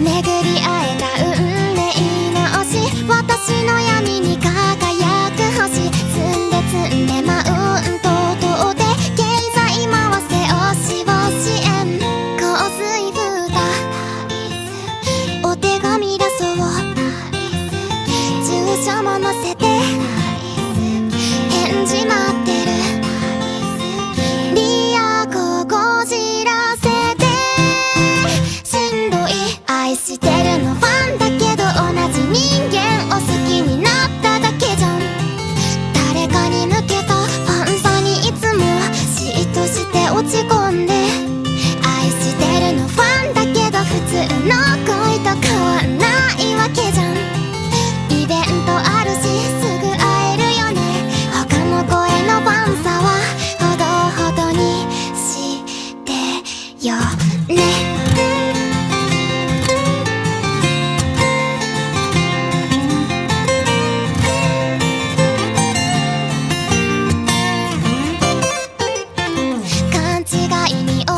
내 그리 てるのファンだけど同じ人間を好きになっただけじゃん誰かに向けたファンさにいつもシートして落ち込んで愛してるのファンだけど普通の恋と変わんないわけじゃんイベントあるしすぐ会える。よね他の声のパァンさはほどほどにしてよね。勘違いに